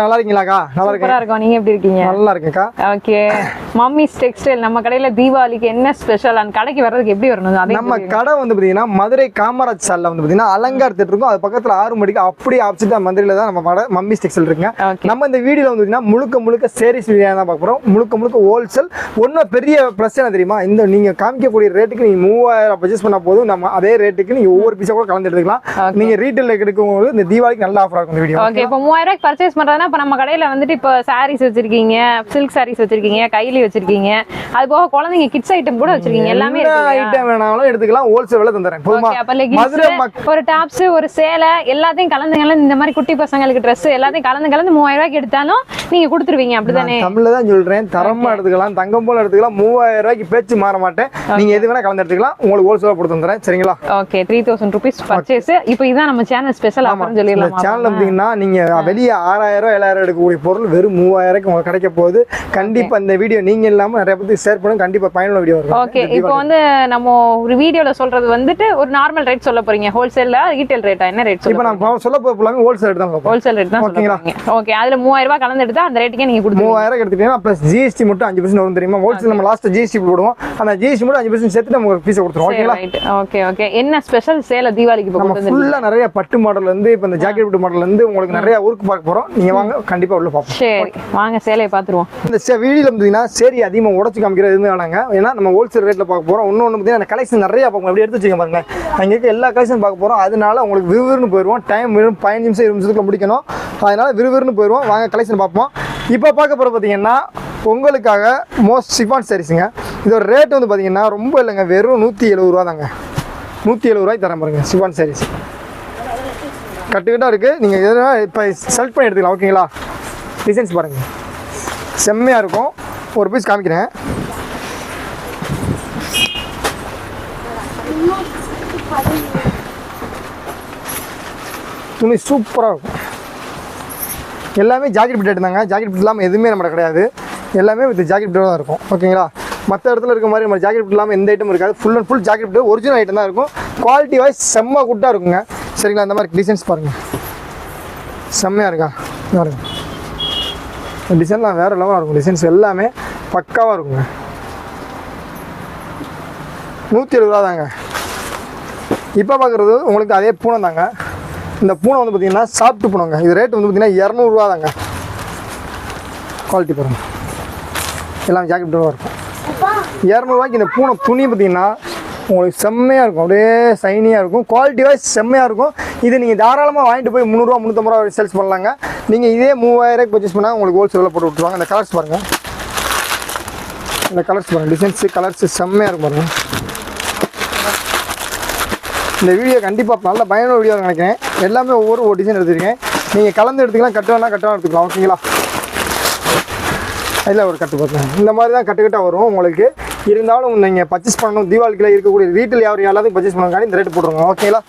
நல்லா இருக்கீங்களாக்கா? நல்லா இருக்கேன். இருக்கும். நீங்க எப்படி இருக்கீங்க? நல்லா இருக்கேன்க்கா. ஓகே. மம்மிஸ் டெக்ஸ்டைல் நம்ம கடையில தீபாவளிக்கு என்ன ஸ்பெஷல் அந்த கடைக்கு வர்றதுக்கு எப்படி வரணும்? நம்ம கடை வந்து பாத்தீங்கன்னா மதுரை காமராஜ் சால்ல வந்து பாத்தீங்கன்னா அலங்கார் தேட்டர் இருக்கும் அது பக்கத்துல ஆறு மணிக்கு அப்படியே ஆப்போசிட் மதுரையில தான் நம்ம கடை மம்மி டெக்ஸ்டைல் இருக்குங்க. நம்ம இந்த வீடியோல வந்து பாத்தீங்கன்னா முழுக்க முழுக்க சேரீஸ் வீடியோ தான் பார்க்க போறோம். முழுக்க முழுக்க ஹோல்சேல் ஒன்றும் பெரிய பிரச்சனை தெரியுமா? இந்த நீங்க காமிக்கக்கூடிய ரேட்டுக்கு நீங்க மூவாயிரம் பர்ச்சேஸ் பண்ணா போதும். நம்ம அதே ரேட்டுக்கு நீங்க ஒவ்வொரு பீஸா கூட கலந்து எடுத்துக்கலாம். Okay. நீங்க ரீட்டைல் எடுக்கும்போது இந்த தீபாவளிக்கு நல்ல ஆஃபர் இந்த வீடியோ ஓகே இப்போ மூவாயிரம் ரூபாய்க்கு பர்ச்சேஸ் பண்றதுன்னா இப்போ நம்ம கடையில வந்துட்டு இப்போ சாரீஸ் வச்சிருக்கீங்க சில்க் சாரீஸ் வச்சிருக்கீங்க கைலி வச்சிருக்கீங்க. அது போக குழந்தைங்க கிட்ஸ் ஐட்டம் கூட வச்சிருக்கீங்க. எல்லாமே ஐட்டம் வேணாலும் எடுத்துக்கலாம். ஹோல்சேல் விலை தந்துறேன். ஒரு டாப்ஸ் ஒரு சேலை எல்லாத்தையும் கலந்து கலந்து இந்த மாதிரி குட்டி பசங்களுக்கு Dress எல்லாத்தையும் கலந்து கலந்து மூவாயிரம் ரூபாய்க்கு எடுத்தாலும் நீங்க கொடுத்துருவீங்க அப்படிதானே? தமிழ்ல தான் சொல்றேன். தரமா எடுத்துக்கலாம். தங்கம் போல எடுத்துக்கலாம். மூவாயிரம் ரூபாய்க்கு பேச்சு மாற மாட்டேன். நீங்க எது வேணா கலந்து எடுத்துக்கலாம். உங்களுக்கு ஹோல்சேலா கொடுத்து வந்துறேன் சரிங்களா? Okay three thousand rupees purchase இப்போ இதான் நம்ம சேனல் ஸ்பெஷல் ஆஃபர்னு சொல்லிடலாம்? சேனல் பார்த்தீங்கன்னா நீங்க வெளியே ஆறாயிரம் ஏழாயிரம் எடுக்கக்கூடிய பொருள் வெறும் மூவாயிரம் ரூபாய்க்கு உங்களுக்கு கிடைக்க போகுது. கண்டிப்பா இந்த வீடியோ நீங்க இல்லாம நிறைய பேருக்கு ஷேர் பண்ணுங்க. கண்டிப்பா பயனுள்ள வீடியோ இருக்கும் ஓகே இப்போ வந்து நம்ம ஒரு வீடியோல சொல்றது வந்துட்டு ஒரு நார்மல் ரேட் சொல்ல போறீங்க. ஹோல்சேல்ல ரீட்டைல் ரேட்டா என்ன ரேட் இப்போ நான் சொல்ல போகலாம் ஹோல்சேல் ரேட் தான். ஹோல்சேல் ரேட் தான் ஓகேங்களா? ஓகே அதுல மூவாயிரம் ரூபாய் கலந்து எடுத்தா அந்த ரேட்டுக்கே நீங்க கொடுத்துருவீங்க. மூவாயிரம் எடுத்துட்டீங்கன்னா ப்ளஸ் ஜிஎஸ்டி மட்டும் அஞ்சு பர்சன்ட் வரும் தெரியுமா? ஹோல்சேல் நம்ம லாஸ்ட் ஜிஎஸ்டி போடுவோம். அந்த ஜிஎஸ்டி மட்டும் அஞ்சு பர்சன்ட் சேர்த்து நம்ம பீஸை கொடுத்துருவோம். ஓகேங்களா ஓகே ஓகே என்ன ஸ்பெஷல் சேல தீபாவளிக்கு நம்ம கொண்டு வந்து ஃபுல்லா நிறைய பட்டு மாடல்ல இருந்து இப்போ இந்த ஜாக்கெட் பட்டு மாடல்ல இருந்து உங்களுக்கு நிறைய ஒர்க் பார்க்க போறோம். நீங்க வாங்க கண்டிப்பா உள்ள பார்ப்போம். சரி வாங்க சேலையை பாத்துருவோம் இந்த வீடியோல பார்த்தீங்கன்னா சரி அதிகமாக உடச்சு காமிக்கிறது எதுவும் வேணாங்க. ஏன்னா நம்ம ஹோல்சேல் ரேட்டில் பார்க்க போகிறோம் இன்னொன்று பார்த்தீங்கன்னா கலெக்ஷன் நிறைய பார்க்கணும் அப்படி எடுத்து வச்சுக்க பாருங்க. அங்கே இருக்க எல்லா கலெக்ஷன் பார்க்க போகிறோம் அதனால உங்களுக்கு விறுவிறுன்னு போயிடுவோம். டைம் வெறும் பதினஞ்சு நிமிஷம் இருபது நிமிஷத்துக்குள்ள முடிக்கணும். அதனால விறுவிறுன்னு போயிடுவோம். வாங்க கலெக்ஷன் பார்ப்போம். இப்போ பார்க்க போகிற பார்த்தீங்கன்னா உங்களுக்காக மோஸ்ட் சிஃபான் சாரீஸுங்க இதோட ரேட் வந்து பார்த்தீங்கன்னா ரொம்ப இல்லைங்க. வெறும் நூற்றி எழுபது ரூபா தாங்க. நூற்றி எழுபது ரூபாய்க்கு தரேன் பாருங்க சிஃபான் சாரீஸ் கட்டுக்கிட்டா இருக்குது நீங்கள் எதுனா இப்போ செலக்ட் பண்ணி எடுத்துக்கலாம். ஓகேங்களா டிசைன்ஸ் பாருங்கள் செம்மையாக இருக்கும். ஒரு பீஸ் காமிக்கிறேன். துணி சூப்பராக இருக்கும். எல்லாமே ஜாக்கெட் பிட் எடுத்தாங்க ஜாக்கெட் பிட் இல்லாமல் எதுவுமே நம்ம கிடையாது. எல்லாமே வித் ஜாக்கெட் பிட்டோட தான் இருக்கும். ஓகேங்களா மற்ற இடத்துல இருக்க மாதிரி நம்ம ஜாக்கெட் பிட் இல்லாமல் எந்த ஐட்டம் இருக்காது. Full and full jacket bit original item தான் இருக்கும். குவாலிட்டி வைஸ் செம்ம குட்டாக இருக்குங்க. சரிங்களா? அந்த மாதிரி டிசைன்ஸ் பாருங்கள் செம்மையாக இருக்கா? நல்லா டிசைன்லாம் வேறு லெவலாக இருக்கும். டிசைன்ஸ் எல்லாமே பக்காவாக இருக்குங்க. நூற்றி எழுபது ரூபா தாங்க. இப்போ பார்க்குறது உங்களுக்கு அதே பூனை தாங்க. இந்த பூனை வந்து பார்த்தீங்கன்னா சாப்பிட்டு பூனைங்க. இது ரேட் வந்து பார்த்தீங்கன்னா இரநூறுவா தாங்க. குவாலிட்டி பாருங்க. எல்லாம் ஜாக்கெட் இருக்கும். இரநூறுவாய்க்கு இந்த பூனை துணி பார்த்தீங்கன்னா உங்களுக்கு செம்மையாக இருக்கும். அப்படியே சைனியாக இருக்கும். குவாலிட்டி வைஸ் செம்மையாக இருக்கும். இது நீங்கள் தாராளமாக வாங்கிட்டு போய் முந்நூறுரூவா முந்நூற்றம்பது ரூபா சேல்ஸ் பண்ணலாங்க. நீங்கள் இதே மூவாயிரம் பர்ச்சேஸ் பண்ணால் உங்களுக்கு ஹோல்சேலில் போட்டு விட்டுருவாங்க. இந்த கலர்ஸ் பாருங்கள் இந்த கலர்ஸ் பாருங்கள் டிசைன்ஸு கலர்ஸு செம்மையாக இருக்கும் பாருங்கள் இந்த வீடியோ கண்டிப்பாக நல்ல பயனுள்ள வீடியோ நினைக்கிறேன். எல்லாமே ஒவ்வொரு ஒரு டிசைன் எடுத்துருக்கேன். நீங்கள் கலந்து எடுத்துக்கலாம். கட்ட வேணா கட்டு எடுத்துக்கலாம் ஓகேங்களா அதில் ஒரு கட்டு பார்த்தேன் இந்த மாதிரி தான் கட்டுக்கட்டாக வரும் உங்களுக்கு. இருந்தாலும் நீங்கள் பர்ச்சேஸ் பண்ணணும் தீபாவளிக்கில் இருக்கக்கூடிய ரீட்டில் யார் எல்லாத்தையும் பர்ச்சேஸ் பண்ணுவாங்க இந்த ரேட்டு போட்டுருங்க ஓகேங்களா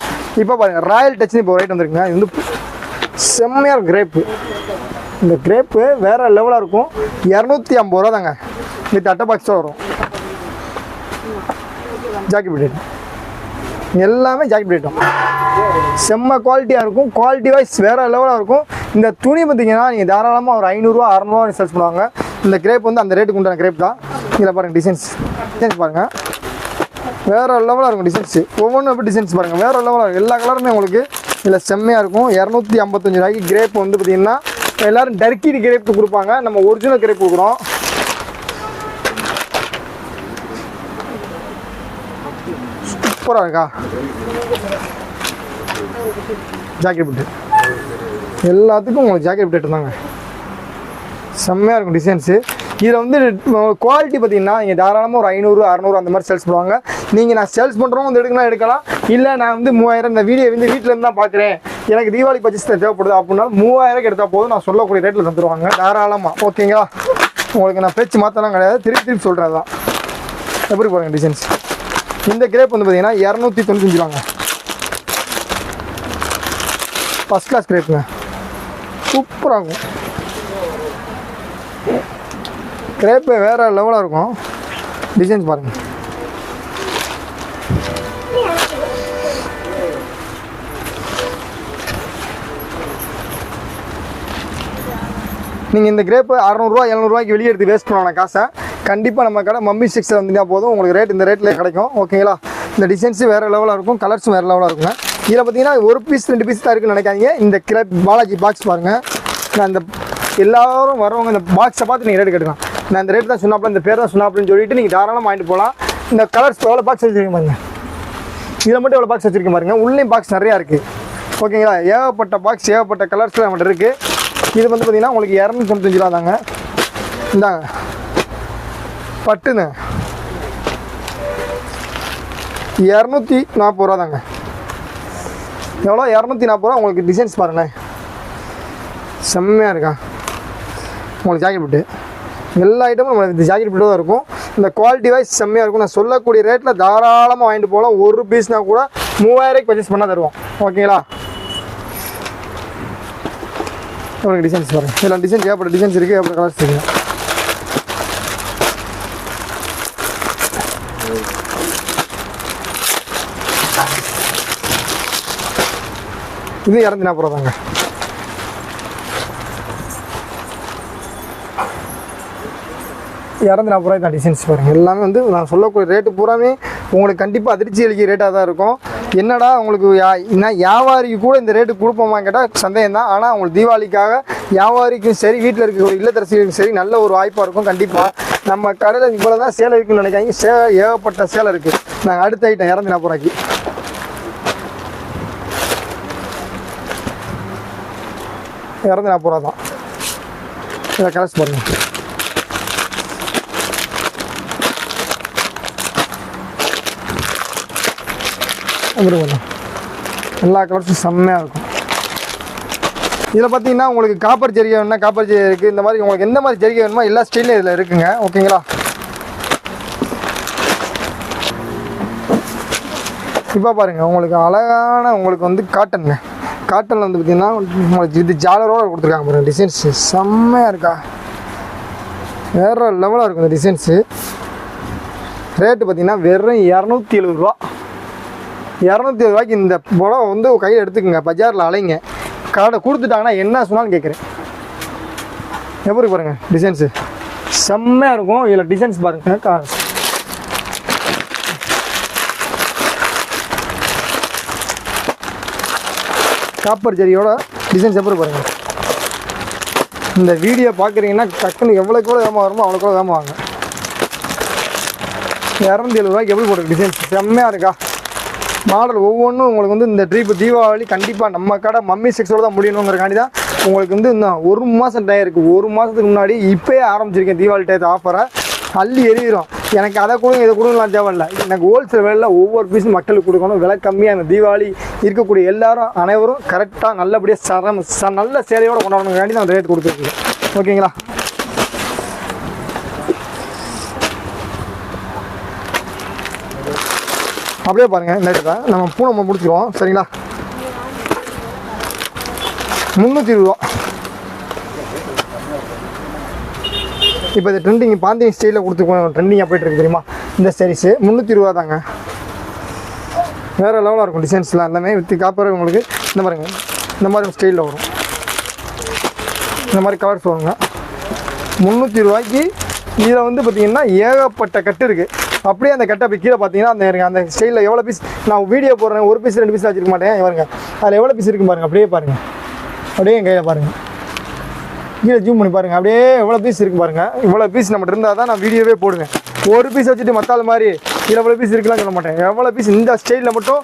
இப்போ பாருங்கள் ராயல் டச்னு இப்போ ரேட் வந்துருக்குங்க. இது வந்து செம்மையாக கிரேப்பு இந்த கிரேப்பு வேறு லெவலாக இருக்கும். இரநூத்தி ஐம்பது ரூபா தாங்க. வித் அட்டை பாக்ஸ் வரும். ஜாக்கி பிடேட் எல்லாமே ஜாக்கி பிடேட்டும் செம்ம குவாலிட்டியாக இருக்கும். குவாலிட்டி வைஸ் வேறு லெவலாக இருக்கும். இந்த துணி பார்த்தீங்கன்னா நீங்கள் தாராளமாக ஒரு ஐநூறுரூவா அறநூறுவா ரிசர்ச் பண்ணுவாங்க. இந்த கிரேப் வந்து அந்த ரேட்டுக்கு உண்டான கிரேப் தான். இதில் பாருங்கள் டிசைன்ஸ் டிசைன்ஸ் பாருங்கள் வேறு லெவலாக இருக்கும் டிசைன்ஸ் ஒவ்வொன்றும் எப்படி டிசைன்ஸ் பாருங்கள் வேறு லெவலாக இருக்கும். எல்லா கலருமே உங்களுக்கு இதில் செம்மையாக இருக்கும். இரநூத்தி ஐம்பத்தஞ்சு ரூபாய்க்கு கிரேப் வந்து பார்த்தீங்கன்னா எல்லோரும் டர்க்கிடு கிரேப் கொடுப்பாங்க. நம்ம ஒரிஜினல் கிரேப் கொடுக்குறோம். சூப்பராக இருக்கா? Jacket bit. எல்லாத்துக்கும் உங்களுக்கு ஜாக்கெட் பிட்டு தாங்க செம்மையாக இருக்கும் டிசைன்ஸு இதில் வந்து குவாலிட்டி பார்த்தீங்கன்னா நீங்கள் தாராளமாக ஒரு ஐநூறு அறநூறு அந்த மாதிரி சேல்ஸ் பண்ணுவாங்க. நீங்கள் நான் சேல்ஸ் பண்ணுறோம் வந்து எடுக்கலாம் எடுக்கலாம். இல்லை நான் வந்து மூவாயிரம் இந்த வீடியோ வந்து வீட்டில் இருந்து தான் பார்க்குறேன். எனக்கு தீபாவளி பர்ச்சேஸ் தேவைப்படுது அப்படின்னா மூவாயிரம் எடுத்தால் போதும் நான் சொல்லக்கூடிய ரேட்டில் தந்துடுவாங்க தாராளமாக ஓகேங்களா உங்களுக்கு நான் பேச்சு மாற்றலாம் கிடையாது. திருப்பி திருப்பி சொல்கிறது தான் எப்படி பாருங்க டிசைன்ஸ் இந்த கிரேப் வந்து பார்த்தீங்கன்னா இரநூத்தி தொண்ணூத்தஞ்சு ரூபாங்க. ஃபஸ்ட் கிளாஸ் கிரேப்புங்க சூப்பராக இருக்கும். கிரேப்பு வேறு லெவலாக இருக்கும். டிசைன்ஸ் பாருங்கள் நீங்கள் இந்த கிரேப்பு அறநூறுவா எழுநூறுவாய்க்கு வெளியே எடுத்து வேஸ்ட் பண்ணலாம் காசை கண்டிப்பாக நம்ம கடை மம்மி சிக்ஸில் வந்துட்டால் போதும். உங்களுக்கு ரேட் இந்த ரேட்டில் கிடைக்கும். ஓகேங்களா இந்த டிசைன்ஸு வேறு லெவலாக இருக்கும். கலர்ஸும் வேறு லெவலாக இருக்குங்க. இதில் பார்த்தீங்கன்னா ஒரு பீஸ் ரெண்டு பீஸ் தான் இருக்குன்னு நினைக்காதீங்க. இந்த கிரேப் பாலாஜி பாக்ஸ் பாருங்கள் நான் இந்த எல்லாரும் வரவங்க இந்த பாக்ஸை பார்த்து நீங்கள் ரேட் கட்டுக்கலாம். நான் இந்த ரேட் தான் சொன்னாப்புல இந்த பேர் தான் சொன்னாப்புலன்னு சொல்லிட்டு நீங்கள் தாராளமாக வாங்கிட்டு போகலாம் இந்த கலர்ஸ் எவ்வளோ பாக்ஸ் வச்சுருக்கீங்க பாருங்க. இதில் மட்டும் எவ்வளோ பாக்ஸ் வச்சுருக்கேன் பாருங்க. உள்ளேயும் பாக்ஸ் நிறையா இருக்குது ஓகேங்களா ஏகப்பட்ட பாக்ஸ் ஏகப்பட்ட கலர்ஸில் நம்மகிட்ட இருக்குது இது வந்து பார்த்திங்கன்னா உங்களுக்கு இரநூத்தி தொண்ணூத்தஞ்சு ரூபா தாங்க. இந்தாங்க. பட்டுங்க இரநூத்தி நாற்பது ரூபா தாங்க. எவ்வளோ? இரநூத்தி நாற்பது ரூபா. உங்களுக்கு டிசைன்ஸ் பாருங்களேன். செம்மையாக இருக்கா? உங்களுக்கு ஜாக்கெட் போட்டு எல்லா ஐட்டமும் நம்ம இந்த ஜாக்கெட் பிட்டு தான் இருக்கும். இந்த குவாலிட்டி வைஸ் செம்மையாக இருக்கும். நான் சொல்லக்கூடிய ரேட்டில் தாராளமாக வாங்கிட்டு போகலாம். ஒரு பீஸ்னா கூட மூவாயிரரூபாய்க்கு பர்ச்சேஸ் பண்ணால் தருவோம். ஓகேங்களா? உங்களுக்கு டிசைன்ஸ் பாருங்க. இதில் டிசைன்ஸ் ஏகப்பட்ட டிசைன்ஸ் இருக்குது ஏகப்பட்ட கலர்ஸ் இருக்குது இது இரநூத்தி நாற்பது ரூபா இரநூத்தி நாற்பது ரூபாய் தான் டிசைன்ஸ் பாருங்க. எல்லாமே வந்து நான் சொல்லக்கூடிய ரேட்டு பூராமே உங்களுக்கு கண்டிப்பாக அதிர்ச்சி அளிக்க ரேட்டாக தான் இருக்கும். என்னடா உங்களுக்கு யா நான் வியாபாரிக்கு கூட இந்த ரேட்டு கொடுப்போமா கேட்டால் சந்தேகம் தான் ஆனால் உங்களுக்கு தீபாவளிக்காக வியாபாரிக்கும் சரி வீட்டில் இருக்கக்கூடிய இல்லத்தரசிகளுக்கும் சரி நல்ல ஒரு வாய்ப்பாக இருக்கும் கண்டிப்பாக நம்ம கடையில் இவ்வளோ தான் சேலை இருக்குன்னு நினைக்காங்க சே ஏகப்பட்ட சேலை இருக்குது நாங்கள் அடுத்த ஐட்டம் இரநூத்தி நாற்பது ரூபாய்க்கு இரநூத்தி நாற்பது ரூபா தான் இதை பண்ணுங்கள் பாருங்கள் வந்துருங்க எல்லா கலர்ஸும் செம்மையாக இருக்கும். இதில் பார்த்தீங்கன்னா உங்களுக்கு காப்பர் ஜெரிகை வேணும்னா காப்பர் ஜெரிகை இருக்குது இந்த மாதிரி உங்களுக்கு எந்த மாதிரி ஜெரிகை வேணுமோ எல்லா ஸ்டைலும் இதில் இருக்குங்க. ஓகேங்களா இப்போ பாருங்கள் உங்களுக்கு அழகான உங்களுக்கு வந்து காட்டனுங்க காட்டனில் வந்து பார்த்தீங்கன்னா உங்களுக்கு இது ஜாலரோடு கொடுத்துருக்காங்க பாருங்கள் டிசைன்ஸு செம்மையாக இருக்கா? வேறு லெவலாக இருக்கும் இந்த டிசைன்ஸு ரேட்டு பார்த்தீங்கன்னா வெறும் இரநூத்தி எழுபது ரூபா. இரநூத்தி எழுபது ரூபாய்க்கு இந்த புடவை வந்து கையில் எடுத்துக்கோங்க. பஜாரில் அலைங்க. கடை கொடுத்துட்டாங்கன்னா என்ன சொன்னாலும் கேட்குறேன். எப்படி பாருங்க டிசைன்ஸு செம்மையாக இருக்கும். இதில் டிசைன்ஸ் பாருங்க கா காப்பர் ஜெரியோட டிசைன்ஸ் எப்படி பாருங்க. இந்த வீடியோ பார்க்குறீங்கன்னா டக்குன்னு எவ்வளோக்கு எவ்வளோ வேகமாக வருமோ அவ்வளோக்கு எவ்வளோ வேகமாக வாங்க இரநூத்தி எழுபது ரூபாய்க்கு எப்படி போடுற டிசைன்ஸ் செம்மையாக இருக்கா? மாடல் ஒவ்வொன்றும் உங்களுக்கு வந்து இந்த ட்ரீப் தீபாவளி கண்டிப்பாக நம்ம கடை மம்மி சிக்ஸோட தான் முடியணுங்கிறக்காண்டி தான் உங்களுக்கு வந்து இன்னும் ஒரு மாதம் டயம் இருக்குது ஒரு மாதத்துக்கு முன்னாடி இப்போயே ஆரம்பிச்சிருக்கேன் தீபாவளி டயத்தை ஆஃபரை அள்ளி எறிகிறோம். எனக்கு அதை கொடுங்க இதை கொடுங்கலாம் தேவையில்லை. எனக்கு ஹோல்சேல் விலையில் ஒவ்வொரு பீஸும் மக்களுக்கு கொடுக்கணும். விலை கம்மியாக இந்த தீபாவளி இருக்கக்கூடிய எல்லாரும் அனைவரும் கரெக்டாக நல்லபடியாக சரம் ச நல்ல சேலையோடு கொண்டாடணுங்காண்டி தான் ரேட் கொடுத்துருக்கேன். ஓகேங்களா அப்படியே பாருங்கள் நைட்டு தான். நம்ம பூனை நம்ம முடிச்சிருவோம். சரிங்களா? முந்நூற்றி இருபது ரூபா. இப்போ இது ட்ரெண்டிங் பாந்திங் ஸ்டைலில் கொடுத்துருக்கோம் ட்ரெண்டிங்காக போயிட்டு இருக்கு தெரியுமா? இந்த சாரீஸு முந்நூற்றி இருபது தாங்க வேறு லெவலாக இருக்கும் டிசைன்ஸ்லாம் எல்லாமே. வித்து காப்பர் உங்களுக்கு இந்த மாதிரிங்க இந்த மாதிரி ஸ்டைலில் வரும். இந்த மாதிரி கலர்ஸ் வருங்க. முந்நூற்றி ரூபாய்க்கு இதில் வந்து பார்த்தீங்கன்னா ஏகப்பட்ட கட்டு இருக்குது அப்படியே அந்த கட்டை கீழே பார்த்தீங்கன்னா அந்த இருங்க, அந்த ஸ்டைலில் எவ்வளோ பீஸ் நான் வீடியோ போடுறேன் ஒரு பீஸ் ரெண்டு பீஸ் வச்சிருக்க மாட்டேன். பாருங்க. அதில் எவ்வளோ பீஸ் இருக்கு பாருங்க அப்படியே பாருங்க. அப்படியே என் கையில் பாருங்கள் கீழே ஜூம் பண்ணி பாருங்க அப்படியே எவ்வளோ பீஸ் இருக்கு பாருங்கள் இவ்வளோ பீஸ் நம்மகிட்ட இருந்தால் தான் நான் வீடியோவே போடுவேன். ஒரு பீஸ் வச்சுட்டு மத்தாள் மாதிரி எவ்வளோ பீஸ் இருக்குலாம் சொல்ல மாட்டேன். எவ்வளோ பீஸ் இந்த ஸ்டைலில் மட்டும்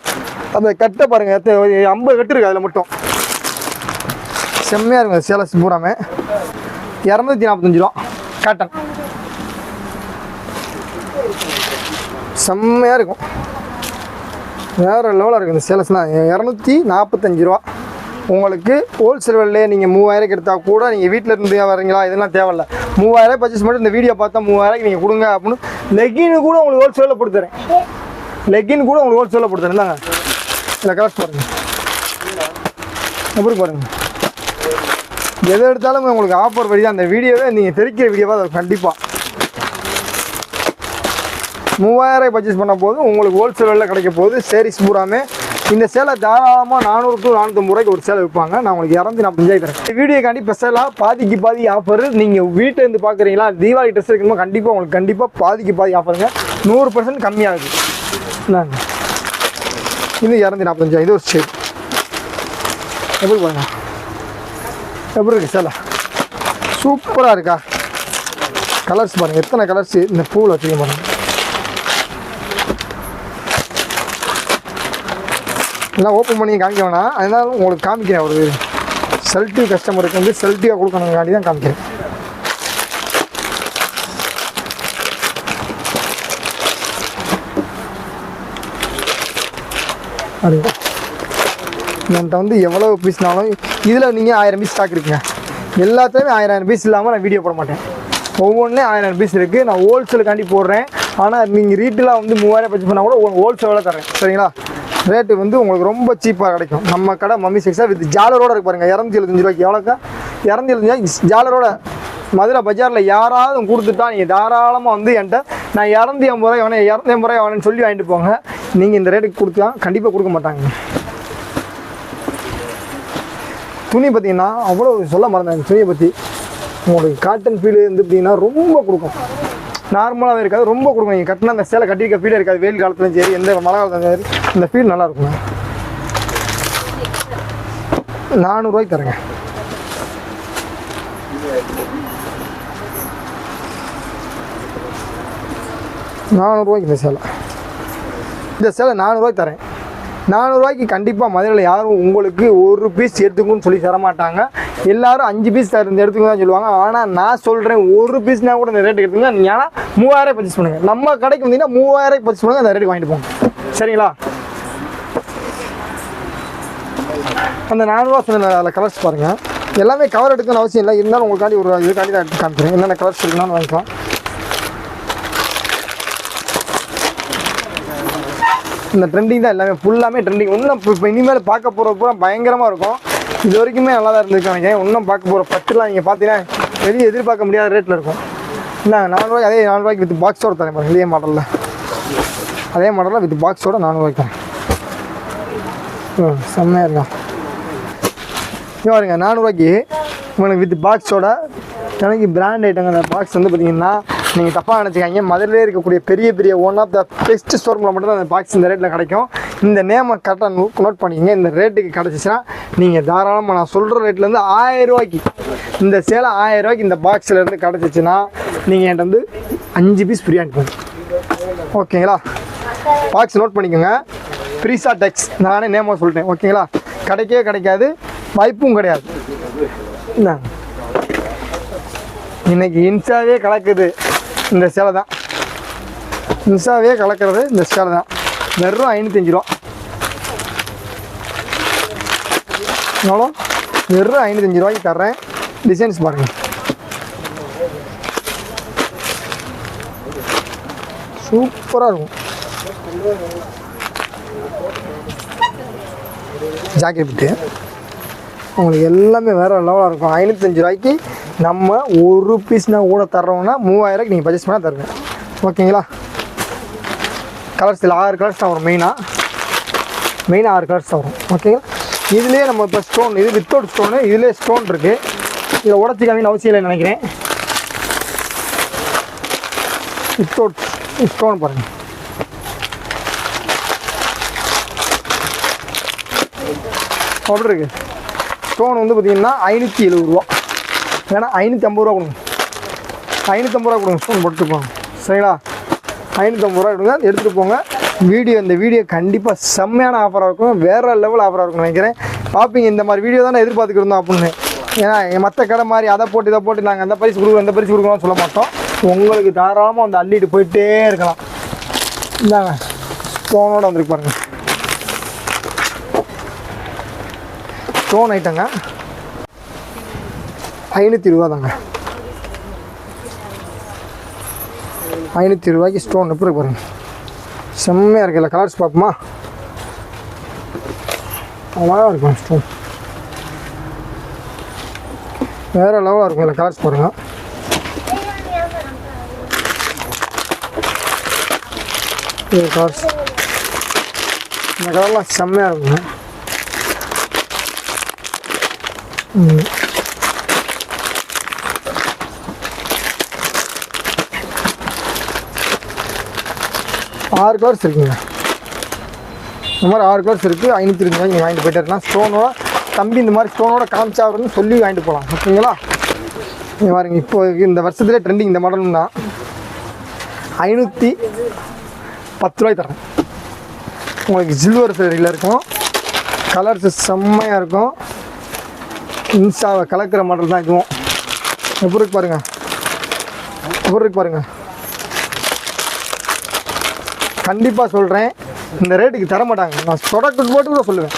அந்த கட்டை பாருங்கள் ஐம்பது கட்டு இருக்குது அதில் மட்டும். செம்மையாக இருக்கும் சேலஸ் பூராமே. இரநூத்தி நாற்பத்தஞ்சு ரூபா. காட்டன் செம்மையாக இருக்கும். வேறு லெவலாக இருக்கும் இந்த சேல்ஸ்னால் இரநூத்தி நாற்பத்தஞ்சு ரூபா. உங்களுக்கு ஹோல்சேல் விலையே நீங்கள் மூவாயிரம் எடுத்தால் கூட நீங்கள் வீட்டில் இருந்து வரீங்களா இதெல்லாம் தேவையில்ல. மூவாயிரம் பர்ச்சேஸ் மட்டும் இந்த வீடியோ பார்த்தா மூவாயிரம் நீங்கள் கொடுங்க அப்படின்னு லெக்கின் கூட உங்களுக்கு ஹோல்சேலில் கொடுத்துறேன் லெகின் கூட உங்களுக்கு ஹோல்சேலில் கொடுத்துறேன் தாங்க இல்லை கலெக்ட் பாருங்கள் எப்படி பாருங்கள் எது எடுத்தாலும் உங்களுக்கு ஆஃபர் வழி அந்த வீடியோவே நீங்கள் தெரிக்கிற வீடியோவாக கண்டிப்பாக மூவாயிரம் பர்ச்சேஸ் பண்ண போது உங்களுக்கு ஹோல்சேல் விலையில் கிடைக்க போகுது. சேரீஸ் பூராமே. இந்த சேலை தாராளமாக நானூறு டு நானூற்றம்பது ரூபாய்க்கு ஒரு சேலை விற்பாங்க. நான் உங்களுக்கு இரநூத்தி நாற்பத்தஞ்சாயிரம் தரேன். இந்த வீடியோக்காண்டி ஸ்பெஷலாக பாதிக்கு பாதி ஆஃபர் நீங்கள் வீட்டில் இருந்து பார்க்குறீங்களா தீபாவளி ட்ரெஸ் இருக்கும்போது கண்டிப்பாக உங்களுக்கு கண்டிப்பாக பாதிக்கு பாதி ஆஃபருங்க நூறு பர்சன்ட் கம்மியாகுது. இது இரநூத்தி நாற்பத்தஞ்சாயிரம் இது ஒரு சேல் எப்படி பாருங்க. எப்படி இருக்குது சேலை? சூப்பராக இருக்கா? கலர்ஸ் பாருங்கள் எத்தனை கலர்ஸ் இந்த பூவில் வச்சுக்க பாருங்கள் எல்லாம் ஓப்பன் பண்ணி காமிக்க வேணாம். அதனால உங்களுக்கு காமிக்கிறேன் ஒரு செல்ட்டிவ் கஸ்டமருக்கு வந்து செல்ட்டிவாக கொடுக்கணுங்காண்டி தான் காமிக்கிறேன். அது. என்கிட்ட வந்து எவ்வளோ பீஸ்னாலும் இதில் நீங்கள் ஆயிரம் பீஸ் ஸ்டாக் இருக்குங்க. எல்லாத்தையுமே ஆயிரம் ஆயிரம் பீஸ் இல்லாமல் நான் வீடியோ போட மாட்டேன். ஒவ்வொன்றுலேயும் ஆயிரம் பீஸ் இருக்குது நான் ஹோல்சேலுக்காண்டி போடுறேன். ஆனால் நீங்கள் ரீட்டெயிலாக வந்து மூவாயிரம் பர்ச்சேஸ் பண்ணால் கூட ஹோல்சேலாக தரேன் சரிங்களா? ரேட்டு வந்து உங்களுக்கு ரொம்ப சீப்பாக கிடைக்கும். நம்ம கடை மம்மி சிக்ஸாக வித் ஜாலரோட இருக்கு பாருங்கள் இரநூத்தி எழுபத்தஞ்சு ரூபாய்க்கு எவ்வளோக்கா இரநூத்தி எழுபத்தஞ்சு ஜாலரோட மதுரை பஜாரில் யாராவது கொடுத்துட்டா நீங்கள் தாராளமாக வந்து என்கிட்ட நான் இரநூத்தி ஐம்பது ரூபாய் வேணும் இரநூத்தி ஐம்பது ரூபாய் வேணும்னு சொல்லி வாங்கிட்டு போங்க. நீங்கள் இந்த ரேட்டுக்கு கொடுத்தா கண்டிப்பாக கொடுக்க மாட்டாங்க. துணி பார்த்தீங்கன்னா அவ்வளோ சொல்ல மறந்தாங்க துணியை பற்றி உங்களுக்கு காட்டன் ஃபீல் வந்து பார்த்தீங்கன்னா ரொம்ப கொடுக்கும். நார்மலாகவே இருக்காது. ரொம்ப கொடுக்கும் நீங்கள் கட்டினா அந்த சேலை கட்டியிருக்க ஃபீல் இருக்காது. வெயில் காலத்துலையும் சரி எந்த மழை காலத்துலையும் சரி இந்த ஃபீல் நல்லா இருக்குங்க நானூறுரூவாய்க்கு தரேங்க. நானூறுரூவாய்க்கு இந்த சேலை. இந்த சேலை நானூறுரூவாய்க்கு தரேன். நானூறுரூவாய்க்கு கண்டிப்பாக மதுரையில் யாரும் உங்களுக்கு ஒரு பீஸ் எடுத்துக்குன்னு சொல்லி தரமாட்டாங்க. எல்லாரும் அஞ்சு பீஸ் தர எடுத்துக்க தான் சொல்லுவாங்க. ஆனால் நான் சொல்கிறேன் ஒரு பீஸ்னா கூட இந்த ரேட்டுக்கு எடுத்துங்க நீங்கள் ஆனால் மூவாயிரம் பர்ச்சேஸ் பண்ணுங்கள் நம்ம கடைக்கு வந்தீங்கன்னா மூவாயிரம் பர்ச்சேஸ் பண்ணுங்கள் அந்த ரேட்டுக்கு வாங்கிட்டு போங்க. சரிங்களா? அந்த நானூறுவா சொன்ன அதில் கலர்ஸ் பாருங்கள் எல்லாமே கவர் எடுக்கணும்னு அவசியம் இல்லை. இருந்தாலும் உங்களுக்காண்டி ஒரு இதுக்காண்டி தான் எடுத்து காமிக்கிறேன். என்னென்ன கலர்ஸ் இருக்குன்னு வாங்கிக்கலாம். இந்த ட்ரெண்டிங் தான் எல்லாமே ஃபுல்லாமே ட்ரெண்டிங் இன்னும் இப்போ இப்போ இனிமேல் பார்க்க போகிற பூரா பயங்கரமாக இருக்கும். இது வரைக்குமே நல்லா தான் இருந்திருக்கு இன்னும் பார்க்க போகிற பட்டுலாம் நீங்கள் பார்த்தீங்கன்னா வெளியே எதிர்பார்க்க முடியாத ரேட்டில் இருக்கும். இல்லை நானூறுவாய்க்கு அதே நானூறுவாய்க்கு வித் பாக்ஸோட தரேன் பாருங்க. இதே மாடலில் அதே மாடலில் வித் பாக்ஸோட நானூறுவாய்க்கு தரேன். ம் செம்மையாக இருக்கா? இங்கே பாருங்க நானூறுவாய்க்கு உங்களுக்கு வித் பாக்ஸோட எனக்கு பிராண்ட் ஐட்டங்க அந்த பாக்ஸ் வந்து பார்த்தீங்கன்னா நீங்கள் தப்பாக நினச்சிக்காங்க மதுரையிலே இருக்கக்கூடிய பெரிய பெரிய ஒன் ஆஃப் த பெஸ்ட் ஸ்டோர்மில் மட்டும் தான் அந்த பாக்ஸ் இந்த ரேட்டில் கிடைக்கும். இந்த நேமை கரெக்டாக நோட் பண்ணிக்கங்க. இந்த ரேட்டுக்கு கிடச்சிச்சின்னா நீங்கள் தாராளமாக நான் சொல்கிற ரேட்லேருந்து ஆயிரம் ரூபாய்க்கு இந்த சேலை ஆயிரம் ரூபாய்க்கு இந்த பாக்ஸில் இருந்து கிடச்சிச்சின்னா நீங்கள் என்கிட்ட வந்து அஞ்சு பீஸ் பிரியாணி அனுப்புங்க ஓகேங்களா பாக்ஸ் நோட் பண்ணிக்கோங்க. ப்ரீசா டெக்ஸ் நானே நேமாக சொல்லிட்டேன். ஓகேங்களா கிடைக்கவே கிடைக்காது. வாய்ப்பும் கிடையாது. என்ன இன்னைக்கு இன்ஸ்டாவே கலக்குது. இந்த சேலை தான். மின்சாவே கலக்கிறது இந்த சேலை தான். வெறும் ஐநூத்தஞ்சு ரூபா. எவ்வளோ வெறும் ஐநூற்றஞ்சு ரூபாய்க்கு தர்றேன். டிசைன்ஸ் பாருங்க. சூப்பராக இருக்கும். Jacket bit. உங்களுக்கு எல்லாமே வேறு லெவலாக இருக்கும். ஐநூற்றஞ்சு ரூபாய்க்கு நம்ம ஒரு பீஸ்னா கூட தர்றோம்னா மூவாயிரூவாய்க்கு நீங்கள் பர்ச்சேஸ் பண்ணால் தருவேன் ஓகேங்களா கலர்ஸ் இதில் ஆறு கலர்ஸ் தான் வரும் மெயினாக மெயினாக ஆறு கலர்ஸ் தான் வரும். ஓகேங்களா இதுலேயே நம்ம இப்போ ஸ்டோன் இது வித்தவுட் ஸ்டோனு இதுலேயே ஸ்டோன் இருக்குது இதை உடச்சி காமின்னு அவசியம் இல்லைன்னு நினைக்கிறேன். வித்தவுட் ஸ்டோன் பாருங்கள் அப்படி இருக்குது ஸ்டோன் வந்து பார்த்தீங்கன்னா ஐநூற்றி எழுபது ரூபா. ஏன்னா ஐநூற்றி ஐம்பது ரூபா கொடுங்க. ஐநூற்றம்பது ரூபா கொடுங்க. ஸ்டோன் போட்டு போங்க சரிங்களா ஐநூற்றம்பது ரூபா கொடுங்க. எடுத்துகிட்டு போங்க. வீடியோ இந்த வீடியோ கண்டிப்பாக செம்மையான ஆஃபராக இருக்கும். வேறு லெவல் ஆஃபராக இருக்கும் நினைக்கிறேன். பார்ப்பீங்க இந்த மாதிரி வீடியோ தான் எதிர்பார்த்துக்கிருந்தோம் அப்படின்னு. ஏன்னா மற்ற கடை மாதிரி அதை போட்டு இதை போட்டு நாங்கள் அந்த பரிசு கொடுக்குறோம் இந்த பரிசு கொடுக்குறோம்னு சொல்ல மாட்டோம். உங்களுக்கு தாராளமாக வந்து அள்ளிட்டு போயிட்டே இருக்கலாம். இந்தாங்க. ஃபோனோடு வந்துருக்கு பாருங்கள் ஸ்டோன் ஐட்டங்க ஐநூற்றி ரூபா தாங்க ஐநூற்றி ரூபாய்க்கு ஸ்டோன் எப்படி இருக்கு பாருங்க. செம்மையாக இருக்குல்ல கலர்ஸ் பார்ப்போமா? அழகாக இருக்கும் ஸ்டோன் வேறு லெவலாக இருக்கும் இல்லை கலர்ஸ் பாருங்க. இது கலர்ஸ் இந்த கலர்லாம் செம்மையாக இருக்குங்க ம். ஆறு கலர்ஸ் இருக்குங்க. இந்த மாதிரி ஆறு கலர்ஸ் இருக்குது ஐநூற்றி இருபது நீங்கள் வாங்கிட்டு போயிட்டு ஸ்டோனோட தம்பி இந்த மாதிரி ஸ்டோனோட காமிச்சாருன்னு சொல்லி வாங்கிட்டு போகலாம். ஓகேங்களா? நீங்கள் பாருங்க இப்போ இந்த வருஷத்துல ட்ரெண்டிங் இந்த மாடலும் தான். ஐநூற்றி பத்து ரூபாய் தரேன். உங்களுக்கு சில்வர் சரியில் இருக்கும். கலர்ஸ் செம்மையாக இருக்கும். இன்ஸ்டாவை கலக்கிற மாடல் தான் இதுவும். எப்படி இருக்கு பாருங்க. எப்படி இருக்கு பாருங்க. கண்டிப்பாக சொல்கிறேன் இந்த ரேட்டுக்கு தர மாட்டாங்க நான் தொடக்க போட்டு கூட சொல்லுவேன்.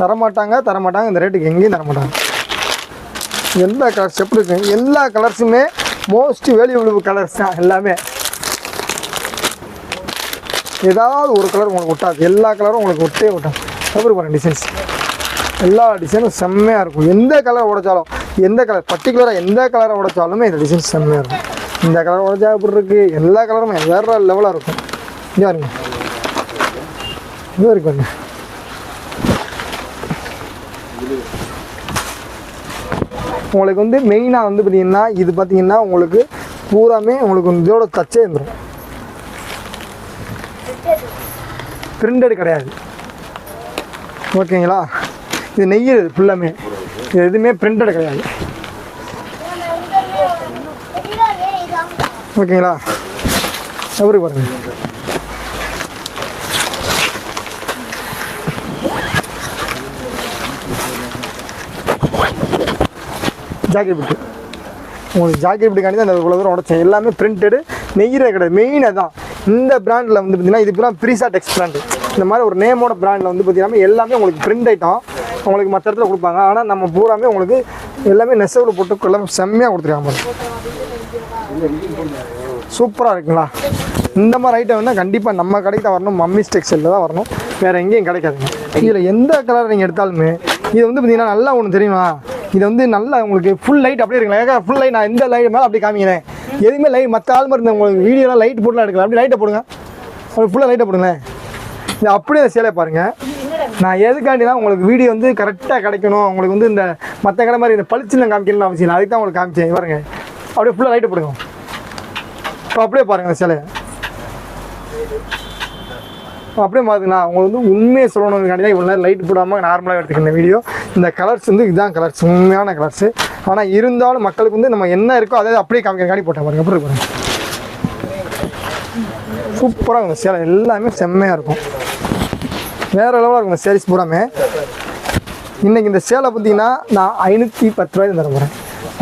தரமாட்டாங்க தரமாட்டாங்க. இந்த ரேட்டுக்கு எங்கேயும் தரமாட்டாங்க. எந்த எல்லா கலர்ஸ் எப்படி இருக்கு? எல்லா கலர்ஸுமே மோஸ்ட் வேல்யூபிள் கலர்ஸ் தான் எல்லாமே. ஏதாவது ஒரு கலர் உங்களுக்கு ஒட்டாது. எல்லா கலரும் உங்களுக்கு ஒட்டே ஒட்டாது. எப்படி பாருங்க டிசைன்ஸ் எல்லா டிசைனும் செம்மையாக இருக்கும். எந்த கலர் உடைச்சாலும் எந்த கலர் பர்டிகுலராக எந்த கலரை உடைச்சாலுமே இந்த டிசைன் செம்மையாக இருக்கும். இந்த கலர் உடைச்சா எப்படி இருக்குது எல்லா கலருமே வேறு லெவலாக இருக்கும். இங்கே பாருங்க. இங்கே இருக்கு உங்களுக்கு வந்து மெயினாக வந்து பார்த்தீங்கன்னா இது பார்த்தீங்கன்னா உங்களுக்கு பூராமே உங்களுக்கு இதோட தச்சே இருந்துடும் பிரிண்டட் கிடையாது. ஓகேங்களா இது நெய்யுது ஃபுல்லாமே இது எதுவுமே பிரிண்டட் கிடையாது. ஓகேங்களா? எப்படி பாருங்க. ஜாக்கெட் பிட்டு உங்களுக்கு ஜாக்கெட் பிட்டுக்காண்டி தான் இந்த இவ்வளோ தூரம் உடச்சேன். எல்லாமே பிரிண்டடு நெய்யிற கிடையாது. மெயின் அதான். இந்த பிராண்டில் வந்து பார்த்தீங்கன்னா இது பூரா ப்ரீசா டெக்ஸ் பிராண்டு இந்த மாதிரி ஒரு நேமோட பிராண்டில் வந்து பார்த்தீங்கன்னா எல்லாமே உங்களுக்கு பிரிண்ட் ஐட்டம் உங்களுக்கு மற்ற இடத்துல கொடுப்பாங்க. ஆனால் நம்ம பூராமே உங்களுக்கு எல்லாமே நெசவில் போட்டு எல்லாமே செம்மையாக கொடுத்துருக்காங்க சூப்பராக இருக்குங்களா? இந்த மாதிரி ஐட்டம் வந்து கண்டிப்பாக நம்ம கடைக்கு தான் வரணும். மம்மிஸ் டெக்ஸ்டைலில் தான் வரணும். வேறு எங்கேயும் கிடைக்காதுங்க. இதில் எந்த கலர் நீங்கள் எடுத்தாலுமே இது வந்து பார்த்தீங்கன்னா நல்லா ஒன்று தெரியுமா? இது வந்து நல்லா உங்களுக்கு ஃபுல் லைட் அப்படியே இருக்குங்களா? ஏக்கா ஃபுல் லைட் நான் எந்த லைட் மேலே அப்படி காமிக்கிறேன்? எதுவுமே லைட் மற்ற ஆள் மாதிரி உங்களுக்கு வீடியோலாம் லைட் போட்டுலாம் எடுக்கலாம். அப்படி லைட்டை போடுங்க. அப்படி ஃபுல்லாக லைட்டை போடுங்களேன். இது அப்படியே சேலை பாருங்கள் நான் எதுக்காண்டினா உங்களுக்கு வீடியோ வந்து கரெக்டாக கிடைக்கணும். உங்களுக்கு வந்து இந்த மற்ற கடை மாதிரி இந்த பளிச்சுலாம் காமிக்கணும்னு அவசியம் அதுக்கு தான் உங்களுக்கு காமிச்சேன். பாருங்க. அப்படியே ஃபுல்லாக லைட்டை போடுங்க. இப்போ அப்படியே பாருங்க சிலையை அப்படியே பார்த்தீங்கன்னா அவங்க வந்து உண்மையை சொல்லணுங்காண்டி தான் இவ்வளோ நேரம் லைட் போடாமல் நார்மலாக எடுத்துக்கிற வீடியோ இந்த கலர்ஸ் வந்து இதுதான் கலர்ஸ் உண்மையான கலர்ஸு ஆனால் இருந்தாலும் மக்களுக்கு வந்து நம்ம என்ன இருக்கோ அதை அப்படியே காமிக்கிறக்காண்டி போட்டேன் பாருங்க. எப்படி இருக்கு பாருங்க. சூப்பராக இருக்கும் சேலை எல்லாமே செம்மையாக இருக்கும். வேறு லெவலாக இருக்கும் இந்த சேரீஸ் பூராமே. இன்றைக்கி இந்த சேலை பார்த்தீங்கன்னா நான் ஐநூற்றி பத்து ரூபாய்க்கு தர போகிறேன்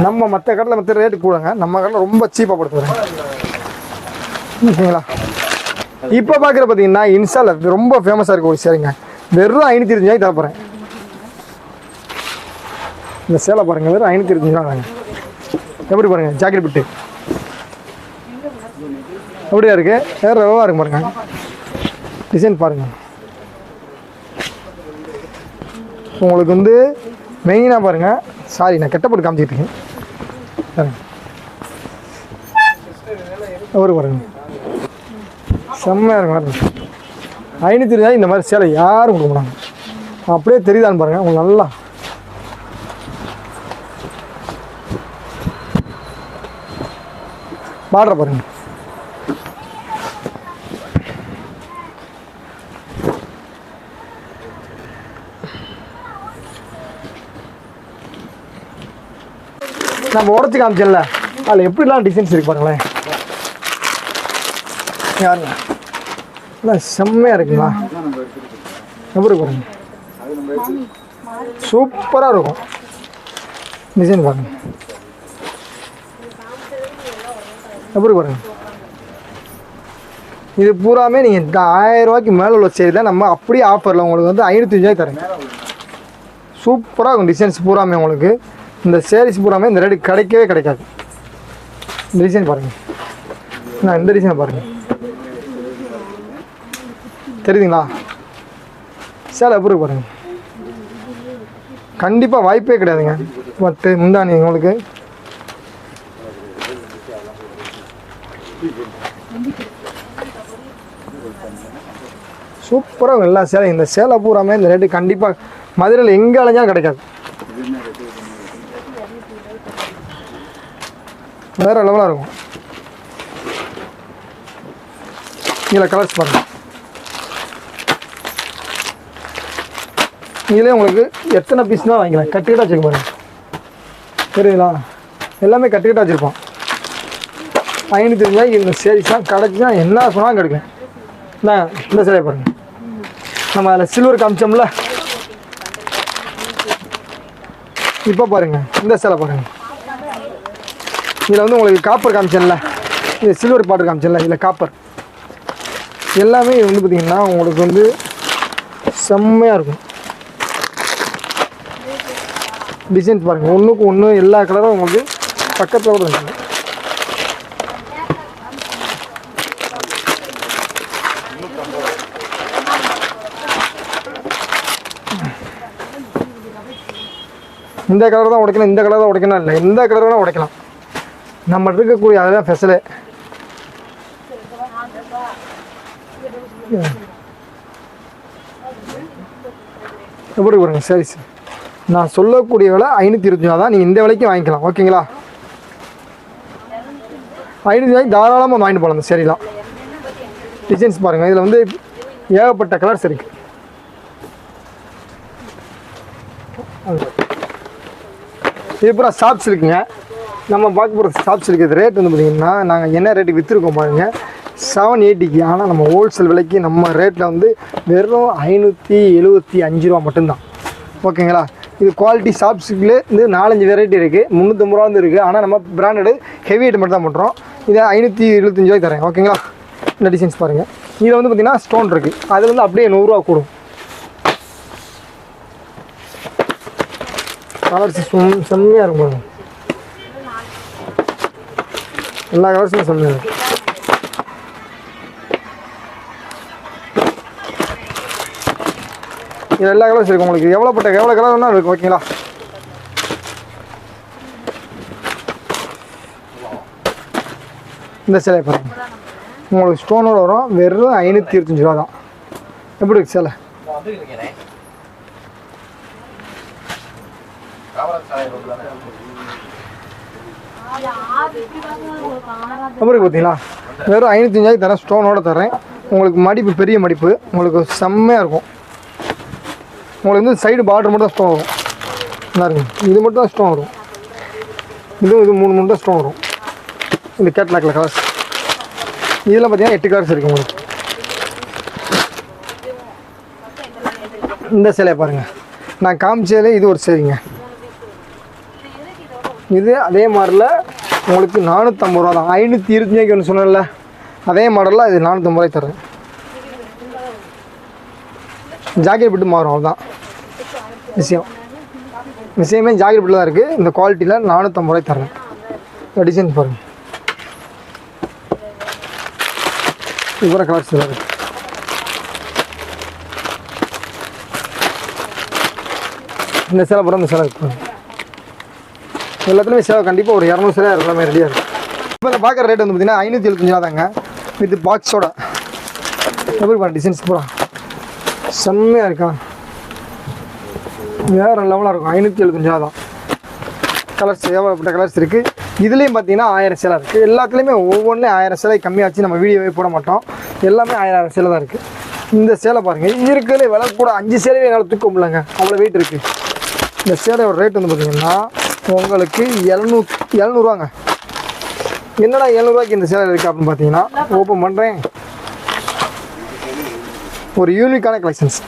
நம்ம மற்ற கடையில் மற்ற ரேட்டு கூடங்க. நம்ம கடையில் ரொம்ப சீப்பாக படுத்துறேன் ஓகேங்களா இப்போ பார்க்குற பார்த்தீங்கன்னா இன்ஸ்டாவில் ரொம்ப ஃபேமஸாக இருக்க ஒரு சேருங்க வெறும் ஐநூற்றி இருபது தர போகிறேன் இந்த சேலை பாருங்கள் வெறும் ஐநூற்றி இருபத்தஞ்சு ரூபா எப்படி பாருங்கள் ஜாக்கெட் பிட்டு. எப்படியா இருக்குது வேறு எவ்வளோ இருக்கு பாருங்க. டிசைன் பாருங்கள் உங்களுக்கு வந்து மெயினாக பாருங்கள் சாரி நான் கெட்டப்பட்டு காமிச்சிட்டு இருக்கேன். ஒரு பாருங்க. செம்மையாக இருக்கும் பாருங்க. ஐநூற்றி இருபது இந்த மாதிரி சேலை யாரும் கொடுக்க மாட்டாங்க. அப்படியே தெரியுதான்னு பாருங்கள் உங்களுக்கு நல்லா. பாடுற பாருங்க. நம்ம உடச்சி காமிச்சல அதில் எப்படிலாம் டிசைன்ஸ் இருக்கு பாருங்களேன். யாருங்க? இல்லை செம்மையாக இருக்குங்களா? எப்படி இருக்கு பாருங்க. சூப்பராக இருக்கும். டிசைன் பாருங்க. எப்படி பாருங்க. இது பூராமே நீங்கள் இந்த ஆயிரம் ரூபாய்க்கு மேலே உள்ள செய்தி நம்ம அப்படியே ஆஃபரில் உங்களுக்கு வந்து ஐநூற்றி ரூபாய்க்கு தரேன். சூப்பராக இருக்கும் டிசைன்ஸ் பூராமே உங்களுக்கு. இந்த சேரீஸ் பூராமே இந்த ரேட்டு கிடைக்கவே கிடைக்காது. இந்த டிசைன் பாருங்கள் நான் இந்த டிசைனை பாருங்கள் தெரியுதுங்களா? சேலை எப்படி இருக்கு பாருங்க. கண்டிப்பாக வாய்ப்பே கிடையாதுங்க. பட்டு முந்தானி உங்களுக்கு. சூப்பராக எல்லா சேலை இந்த சேலை பூராமே இந்த ரேட்டு கண்டிப்பாக மதுரையில் எங்கே அலைஞ்சாலும் கிடைக்காது. வேற லெவலாக இருக்கும். இதில் கலர்ஸ் பாருங்கள் இதிலே உங்களுக்கு எத்தனை பீஸ் தான் வாங்கிக்கலாம். கட்டிக்கிட்டா வச்சுக்க பாருங்க. தெரியுங்களா எல்லாமே கட்டிக்கிட்டா வச்சுருப்போம். ஐநூற்றி ரூபாய்க்கு இந்த சேரீஸ்லாம் கிடச்சினா என்ன சொன்னாலும் கிடைக்கும். என்ன? இந்த சேலையை பாருங்கள் நம்ம அதில் சில்வர் காமிச்சோம்ல. இப்போ பாருங்கள் இந்த சேலை பாருங்க. இதில் வந்து உங்களுக்கு காப்பர் காமிச்சேன்ல. இது சில்வர் பாட்டு காமிச்சேன்ல இதில் காப்பர் எல்லாமே இது வந்து பார்த்திங்கன்னா உங்களுக்கு வந்து செம்மையாக இருக்கும். டிசைன்ஸ் பாருங்கள் ஒன்றுக்கு ஒன்று எல்லா கலரும் உங்களுக்கு பக்கத்தில் கூட இருக்குது இந்த கலர் தான் உடைக்கணும் இந்த கலர் தான் உடைக்கணும் இல்லை எந்த கலர் வேணால் உடைக்கலாம். நம்ம இருக்கக்கூடிய அதெல்லாம் ஸ்பெஷலு எப்படி பாருங்க சரி சார். நான் சொல்லக்கூடிய விலை ஐநூற்றி இருபத்தி தான் நீங்கள் இந்த விலைக்கும் வாங்கிக்கலாம். ஓகேங்களா? ஐநூற்றி வாங்கி தாராளமாக வாங்கிட்டு போகலாம் இந்த சரிலாம் டிசைன்ஸ் பாருங்கள் இதில் வந்து ஏகப்பட்ட கலர்ஸ் இருக்குது இது பூரா ஷாப்ஸ் இருக்குங்க. நம்ம பார்க்க போகிற ஷாப்ஸ் இருக்கிறது ரேட் வந்து பார்த்திங்கன்னா நாங்கள் என்ன ரேட்டுக்கு விற்றுருக்கோம் பாருங்கள் செவன் எயிட்டிக்கு ஆனால் நம்ம ஹோல்சேல் விலைக்கு நம்ம ரேட்டில் வந்து வெறும் ஐநூற்றி எழுபத்தி அஞ்சு ரூபா மட்டும்தான். ஓகேங்களா? இது குவாலிட்டி ஷாப்ஸுக்குள்ளே வந்து நாலஞ்சு வெரைட்டி இருக்குது முந்நூற்றம்பது ரூபா வந்து இருக்குது ஆனால் நம்ம பிராண்டடு ஹெவி ஐட்டம் மட்டும் தான் பண்ணுறோம் இதை ஐநூற்றி எழுபத்தஞ்சு ரூபாய்க்கு தரேன். ஓகேங்களா? இந்த டிசைன்ஸ் பாருங்கள் இதில் வந்து பார்த்திங்கன்னா ஸ்டோன் இருக்குது அது வந்து அப்படியே நூறுரூவா கூடும். கலர்ஸ் செம்மையாக இருக்கும் பாருங்கள் எல்லா கலர்ஸும் சொல்லுங்கள் இது எல்லா கலர்ஸ் இருக்கும் உங்களுக்கு. எவ்வளோ பட்ட எவ்வளோ கலர் வேணாலும் இருக்கும் ஓகேங்களா இந்த சிலை பாருங்க. உங்களுக்கு ஸ்டோனோட வரும். வெறும் ஐநூற்றி இருபத்தஞ்சி ரூபா தான். எப்படி இருக்கு சிலை? அப்புறம் பார்த்தீங்களா? வெறும் ஐநூற்றஞ்சாயிரம் தரேன். ஸ்டோனோட தரேன் உங்களுக்கு மடிப்பு பெரிய மடிப்பு. உங்களுக்கு செம்மையாக இருக்கும். உங்களுக்கு வந்து சைடு பார்டர் மட்டும் தான் ஸ்டோன் வரும். நல்லா இது மட்டும் தான் ஸ்டோன் வரும். இதுவும் இது மூணு மூணு தான் ஸ்டோன் வரும். இந்த கேட்லாக்கில் கலர்ஸ் இதெல்லாம் பார்த்தீங்கன்னா எட்டு கலர்ஸ் இருக்குது உங்களுக்கு. இந்த சிலையை பாருங்கள் நான் காமிச்சதுலேயே இது ஒரு சரிங்க இது அதே மாதிரில உங்களுக்கு நானூற்றம்பது ரூபா தான். ஐநூற்றி இருபத்தி ஒன்று சொன்னேன்ல. அதே மாடலில் இது நானூற்றம்பது ரூபாய் தரேன் ஜாக்கெட் பிட்டு மாறும் அவ்வளோதான் விஷயம். விஷயமே ஜாக்கெட் பிட்டில் தான் இருக்குது இந்த குவாலிட்டியில் நானூற்றம்பது ரூபாய் தரேன் டிசைன் பாருங்கள் இது கலர்ஸ் தான் இருக்குது இந்த சேலை போகிற இந்த சேலை இருக்குது எல்லாத்துலேயுமே சேவை கண்டிப்பாக ஒரு இரநூறு சேலை எல்லாமே ரெடியாக இருக்கும் இப்போ இந்த பார்க்குற ரேட் வந்து பார்த்தீங்கன்னா ஐநூற்றி எழுபத்தஞ்சு தாங்க. வித் பாக்ஸோட எப்படி பண்ண டிசைன்ஸ் பூரா. செம்மையாக இருக்கா? வேறு லெவலாக இருக்கும். ஐநூற்றி எழுபத்தஞ்சு தான். கலர்ஸ் ஏகப்பட்ட கலர்ஸ் இருக்குது இதுலேயும் பார்த்தீங்கன்னா ஆயிரம் சேலை இருக்குது எல்லாத்துலேயுமே ஒவ்வொன்றும் ஆயிரம் சேலை கம்மியாச்சு நம்ம வீடியோவே போட மாட்டோம். எல்லாமே ஆயிரம் ஆயிரம் சேலை தான் இருக்குது இந்த சேலை பாருங்கள் இருக்கிறதுலே விலை கூட அஞ்சு சேலையே என்னால் தூக்க முடியலங்க. அவ்வளோ வெயிட் இருக்குது இந்த சேலையோட ரேட் வந்து பார்த்திங்கன்னா உங்களுக்கு எழுநூ எழுநூறுவாங்க. என்னடா எழுநூறுவாய்க்கு இந்த சேலை இருக்குது அப்படின்னு பார்த்தீங்கன்னா ஓப்பன் பண்ணுறேன் ஒரு யூனிக்கான கலெக்ஷன்ஸ்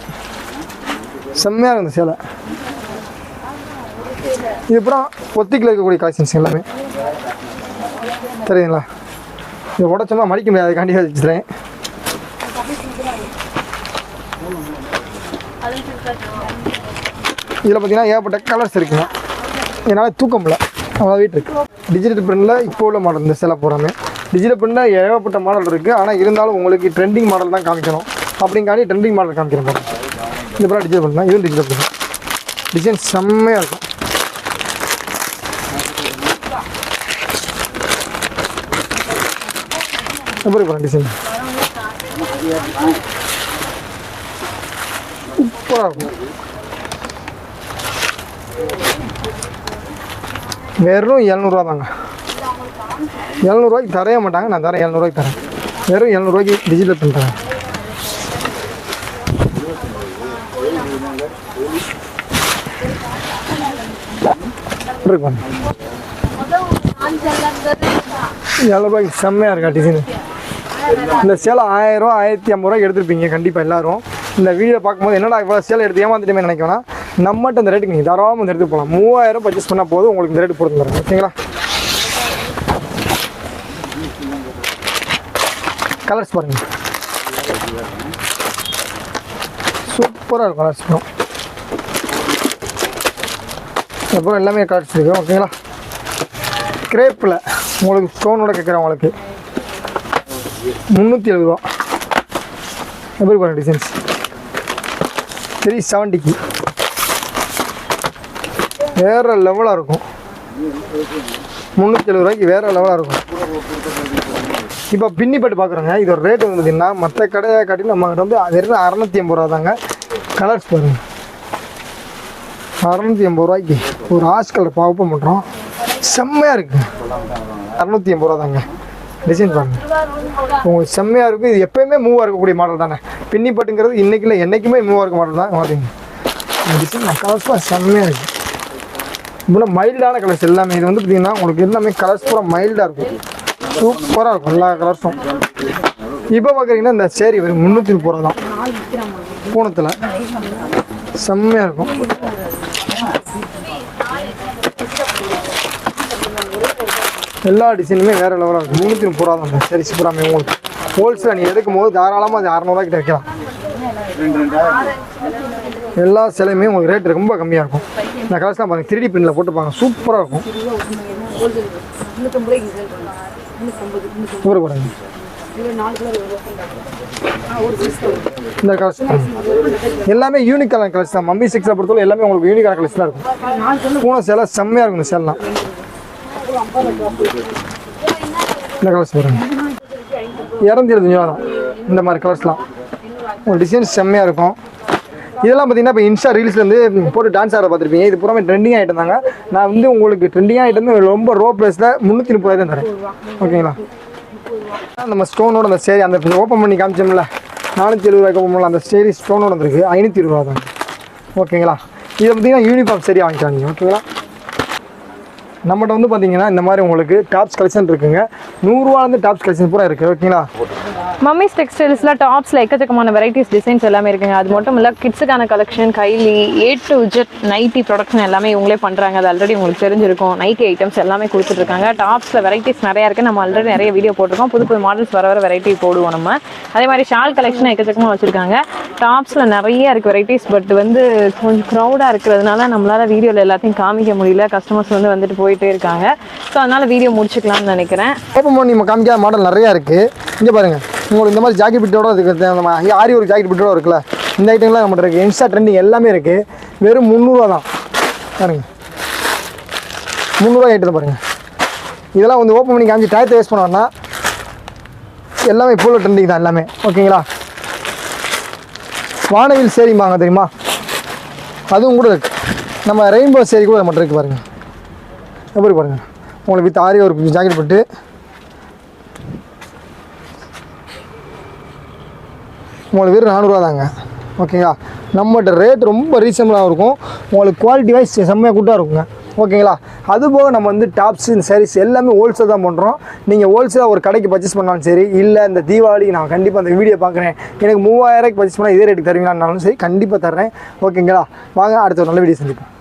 செம்மையாக இந்த சேலை. இது அப்புறம் ஒத்திக்கில் இருக்கக்கூடிய கலெக்ஷன்ஸ் எல்லாமே. தெரியுங்களா இது உடச்சோம்னா மடிக்க முடியாது அதுக்காண்டி வச்சுக்கிறேன். இதில் பார்த்தீங்கன்னா ஏகப்பட்ட கலர்ஸ் இருக்குங்க. என்னால் தூக்க முடியல. அவ்வளோ வெயிட் இருக்குது டிஜிட்டல் பிரிண்டில் இப்போ உள்ள மாடல் இந்த சேலை போகிறாங்க டிஜிட்டல் பிரிண்டில் ஏகப்பட்ட மாடல் இருக்குது ஆனால் இருந்தாலும் உங்களுக்கு ட்ரெண்டிங் மாடல் தான் காமிக்கணும். அப்படிங்காண்டி ட்ரெண்டிங் மாடல் காமிக்கிறேன் பாருங்க இந்த படம் டிஜிட்டல் பிரிண்ட் தான் இதுவும் டிஜிட்டல் பிரிண்ட் டிசைன் செம்மையாக இருக்கும். எப்படி போகிறேன் டிசைன் சூப்பராக இருக்கும். வெறும் எழுநூறுவா தாங்க. எழுநூறுவாய்க்கு தரைய மாட்டாங்க நான் தரேன் எழுநூறுவாய்க்கு தரேன். வெறும் எழுநூறுவாய்க்கு டிஜிட்டல் பண்ணுறேன் இருக்கு செம்மையாக இருக்கா டிசைனு இந்த சேலை ஆயிரம் ரூபா ஆயிரத்தி ஐம்பது ரூபாய்க்கு எடுத்திருப்பீங்க கண்டிப்பாக எல்லாரும். இந்த வீடியோ பார்க்கும்போது என்னடா இவ்வளோ சேலை எடுத்து ஏமாந்துட்டுமே நினைக்கலாம் நம்மகிட்ட இந்த ரேட்டுக்கு நீங்கள் தாராளமாக இந்த எடுத்து போகலாம் மூவாயிரம் பர்ச்சேஸ் பண்ணால் போதும் உங்களுக்கு இந்த ரேட்டு போட்டு தரேன் ஓகேங்களா? கலர்ஸ் பாருங்கள் சூப்பராக இருக்கும் கலர்ஸ் அப்புறம் அப்புறம் எல்லாமே கலர்ஸ் இருக்கு. ஓகேங்களா? கிரேப்பில் உங்களுக்கு ஸ்டோனோட கேட்குறேன் உங்களுக்கு. முந்நூற்றி எழுபது ரூபா. எப்படி பாருங்கள் டிசைன்ஸ் த்ரீ செவன்ட்டிக்கு வேறு லெவலாக இருக்கும். முந்நூற்றி எழுபது ரூபாய்க்கு வேறு லெவலாக இருக்கும். இப்போ பின்னி பட்டு பார்க்குறோங்க இதோட ரேட் வந்து பார்த்தீங்கன்னா மற்ற கடையை காட்டி நம்ம கிட்ட வந்து வெறும் அறநூற்றி ஐம்பது ரூபா தாங்க. கலர்ஸ் பாருங்க. அறநூற்றி ஐம்பது ரூபாய்க்கு ஒரு ஆஷ் கலர் பாவப்பம் பண்ணுறோம் செம்மையாக இருக்குங்க அறநூற்றி ஐம்பது ரூபா தாங்க. டிசைன் பாருங்க. உங்களுக்கு செம்மையாக இருக்கும். இது எப்பயுமே மூவாக இருக்கக்கூடிய மாடல் தானே. பின்னி பட்டுங்கிறது இன்றைக்கி இல்லை என்றைக்குமே மூவாக இருக்க மாடல் தான். பார்த்தீங்க டிசைன் கலர்ஸ்லாம் செம்மையாக இருக்குது இவ்வளோ மைல்டான கலர்ஸ் எல்லாமே. இது வந்து பார்த்தீங்கன்னா உங்களுக்கு எல்லாமே கலர்ஸ் பூரா மைல்டாக இருக்கும். சூப்பராக இருக்கும் எல்லா கலர்ஸும் இப்போ பார்க்குறீங்கன்னா இந்த சேரி வரும் முந்நூற்றி முப்பது ரூபா தான் பூனத்தில் செம்மையாக இருக்கும். எல்லா டிசைனுமே வேறு லெவலாக இருக்கும். முந்நூற்றி முப்பது ரூபா தான் சரி சூப்பராமே உங்களுக்கு. ஹோல்சேல் நீ எடுக்கும் போது தாராளமாக அது அறநூறுவா கிட்ட வைக்கலாம் எல்லா சிலையுமே உங்களுக்கு ரேட் ரொம்ப கம்மியாக இருக்கும். இந்த கலர்ஸ்லாம் பாருங்கள் த்ரீ டி பிரிண்டில் போட்டுப்பாங்க. சூப்பராக இருக்கும். ஊருக்கு பாருங்க இந்த கலர்ஸ் எல்லாமே யூனிக்கான கலர்ஸ் தான். மம்மி சிக்ஸில் பொறுத்தவரை எல்லாமே உங்களுக்கு யூனிக்கான கலர்ஸ் தான் இருக்கும். பூனை சேலை செம்மையாக இருக்கும் இந்த சேலாம் இந்த கலர்ஸ் பாருங்க. இரநூத்தி தான். இந்த மாதிரி கலர்ஸ்லாம் ஒரு டிசைன் செம்மையாக இருக்கும். இதெல்லாம் பார்த்தீங்கன்னா இப்போ இன்ஸ்டா ரீல்ஸ்லேருந்து போட்டு டான்ஸ் ஆட பார்த்துருப்பீங்க. இது பூராமே ட்ரெண்டிங் ஆகிட்டு இருந்தாங்க. நான் வந்து உங்களுக்கு ட்ரெண்டிங் ஆகிட்டு வந்து ரொம்ப ரோ ப்ரைஸில் முந்நூற்றி முப்பது தான் தரேன். ஓகேங்களா நம்ம ஸ்டோனோட அந்த சேரி அந்த ஓப்பன் பண்ணி காமிச்சோம்ல. நானூற்றி எழுபது ரூபாய்க்கு ஓப்பன் பண்ணல அந்த சேரி ஸ்டோனோட வந்துருக்கு. ஐநூற்றி இருபது ரூபா தான். ஓகேங்களா இதை பார்த்தீங்கன்னா யூனிஃபார்ம் சரியாக வாங்கிக்கலாம் ஓகேங்களா நம்மகிட்ட வந்து பார்த்தீங்கன்னா இந்த மாதிரி உங்களுக்கு டாப்ஸ் கலெக்ஷன் இருக்குங்க. நூறுரூவாலேருந்து டாப்ஸ் கலெக்ஷன் பூரா இருக்குது ஓகேங்களா மம்மிஸ் டெக்ஸ்டைல்ஸில் டாப்ஸில் எக்கச்சக்கமான வெரைட்டிஸ் டிசைன்ஸ் எல்லாமே இருக்குங்க. அது மட்டும் இல்லை கிட்ஸுக்கான collection கைலி A to Z nighty production எல்லாமே இவங்களே பண்ணுறாங்க அது ஆல்ரெடி உங்களுக்கு தெரிஞ்சிருக்கும். நைட்டி ஐட்டம்ஸ் எல்லாமே கொடுத்துட்ருக்காங்க டாப்ஸில் வெரைட்டிஸ் நிறையா இருக்குது நம்ம ஆல்ரெடி நிறைய வீடியோ போட்டிருக்கோம். புது புது மாடல்ஸ் வர வர வெரைட்டி போடுவோம் நம்ம. அதே மாதிரி ஷால் கலெக்ஷன் எக்கச்சக்கமா வச்சிருக்காங்க. டாப்ஸில் நிறைய இருக்குது வெரைட்டிஸ் பட் வந்து கொஞ்சம் க்ரௌடாக இருக்கிறதுனால நம்மளால் வீடியோவில் எல்லாத்தையும் காமிக்க முடியல. கஸ்டமர்ஸ் வந்து வந்துட்டு போயிட்டே இருக்காங்க. ஸோ அதனால் வீடியோ முடிச்சுக்கலாம்னு நினைக்கிறேன். ஓப்பன் பண்ணி நம்ம காமிக்காத மாடல் நிறையா இருக்குது இங்கே பாருங்கள் உங்களுக்கு இந்த மாதிரி ஜாக்கெட் பிட்டோட இருக்குது நம்ம ஆரி ஒரு ஜாக்கெட் பிட்டோட இருக்குல்ல இந்த ஐட்டம்லாம் நம்மகிட்ட இருக்குது இன்ஸ்டா ட்ரெண்டிங் எல்லாமே இருக்குது வெறும் முந்நூறுரூவா தான். பாருங்கள் முந்நூறுரூவா ஐட்டம் பாருங்கள் இதெல்லாம் வந்து ஓப்பன் பண்ணி காமிச்சு டயத்தை வேஸ்ட் பண்ணோம்னா எல்லாமே இப்போ உள்ள ட்ரெண்டிங் தான் எல்லாமே. ஓகேங்களா? வானவில் சேரிம்பாங்க தெரியுமா? அதுவும் கூட இருக்குது நம்ம ரெயின்போ சேரி கூட நம்மகிட்ட இருக்குது பாருங்கள் எப்படி பாருங்கள் உங்களுக்கு வித் ஆரி ஒரு ஜாக்கெட் போட்டு உங்களுக்கு வெறும் நானூறுரூவா தாங்க. ஓகேங்களா நம்மகிட்ட ரேட் ரொம்ப ரீசனபிளாக இருக்கும். உங்களுக்கு குவாலிட்டி வைஸ் செம்மையாக கூட்டாக இருக்குங்க ஓகேங்களா அதுபோக நம்ம வந்து டாப்ஸ் இந்த சாரீஸ் எல்லாமே ஹோல்சேல் தான் பண்ணுறோம் நீங்கள் ஹோல்சேலாக ஒரு கடைக்கு பர்ச்சேஸ் பண்ணாலும் சரி இல்லை இந்த தீபாவளிக்கு நான் கண்டிப்பாக அந்த வீடியோ பார்க்குறேன். எனக்கு மூவாயிரூபாய்க்கு பர்ச்சேஸ் பண்ணால் இதே ரேட்டுக்கு தருவீங்களான்னாலும் சரி கண்டிப்பாக தர்றேன். ஓகேங்களா வாங்க அடுத்த ஒரு நல்ல வீடியோ சந்திப்போம்.